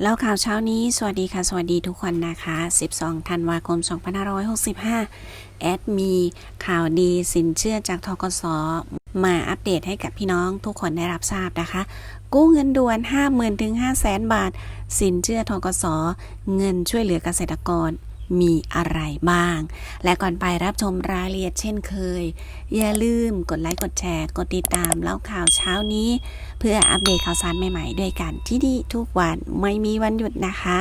แล้วข่าวเช้านี้ สวัสดีค่ะ สวัสดีทุกคนนะคะ 12 ธันวาคม 2565 แอดมีข่าวดีสินเชื่อจากทกสมาอัปเดตให้กับพี่น้องทุกคนได้รับทราบนะคะ กู้เงินด่วน 50,000ถึง500,000 บาท สินเชื่อทกสเงินช่วยเหลือเกษตรกร มีอะไรบ้าง และก่อนไปรับชมรายละเอียดเช่นเคย อย่าลืมกดไลค์กดแชร์กดติดตามแล้วข่าวเช้านี้ เพื่ออัปเดตข่าวสารใหม่ๆ ด้วยกันที่นี่ทุกวันไม่มีวันหยุดนะคะ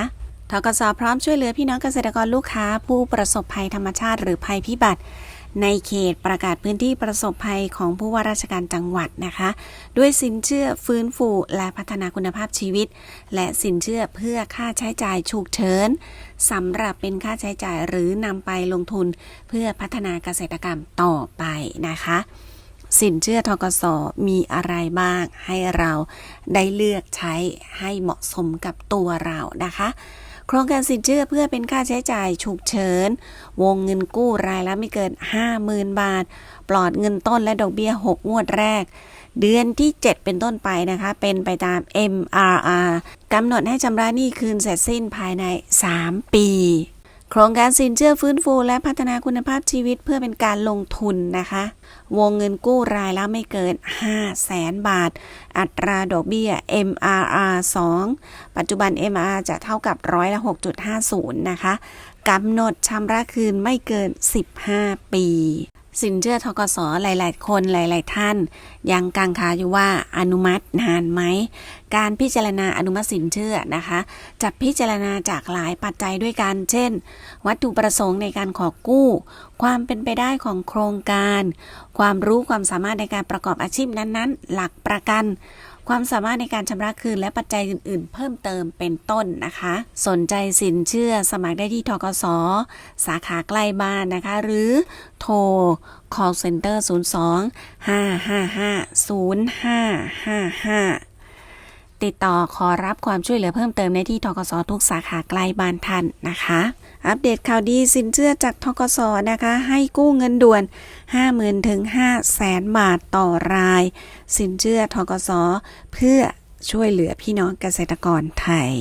ทกสพร้อมช่วยเหลือพี่น้องเกษตรกรลูกค้า ผู้ประสบภัยธรรมชาติหรือภัยพิบัติ ในเขตประกาศพื้นที่ประสบภัยของผู้ว่าราชการจังหวัดนะคะ ด้วยสินเชื่อฟื้นฟูและพัฒนาคุณภาพชีวิต และสินเชื่อเพื่อค่าใช้จ่ายฉุกเฉินสำหรับเป็นค่าใช้จ่ายหรือนำไปลงทุนเพื่อพัฒนาเกษตรกรรมต่อไปนะคะ สินเชื่อทกสมีอะไรบ้าง ให้เราได้เลือกใช้ให้เหมาะสมกับตัวเรานะคะ โครงการสินเชื่อเพื่อเป็นค่าใช้จ่ายฉุกเฉิน วงเงินกู้รายละไม่เกิน 50,000 บาท ปลอดเงินต้นและดอกเบี้ย 6 งวดแรก เดือนที่ 7 เป็นต้นไปนะคะ เป็นไปตาม MRR กำหนดให้ชำระหนี้คืนเสร็จสิ้นภายใน 3 ปี โครงการสินเชื่อฟื้นฟูและพัฒนาคุณภาพชีวิตเพื่อเป็นการลงทุนนะคะ วงเงินกู้รายละไม่เกิน5แสนบาท อัตราดอกเบี้ย MRR 2 ปัจจุบัน MRR จะเท่ากับร้อยละ 6.50 นะคะกำหนดชำระคืนไม่เกิน 15 ปี สินเชื่อทกสหลาย ๆ คนหลาย ๆ ท่าน ยังกังขาอยู่ว่าอนุมัตินานไหม การพิจารณาอนุมัติสินเชื่อนะคะ จะพิจารณาจากหลายปัจจัยด้วยกัน เช่น วัตถุประสงค์ในการขอกู้ ความเป็นไปได้ของโครงการ ความรู้ความสามารถในการประกอบอาชีพนั้น ๆ หลักประกัน ความสามารถในการชำระคืนและปัจจัยอื่น ๆ เพิ่มเติมเป็นต้นนะคะ สนใจสินเชื่อสมัครได้ที่ทกสสาขาใกล้บ้านนะคะ หรือโทร call center 02 555 0555 ดต่อขอรับความช่วยเหลือเพิ่มเติมในที่ทกสทุกสาขาใกล้บ้านท่านนะคะ อัปเดตข่าวดีสินเชื่อจากทกสนะคะ ให้กู้เงินด่วน 50,000ถึง5แสนบาทต่อราย สินเชื่อทกสเพื่อช่วยเหลือพี่น้องเกษตรกรไทย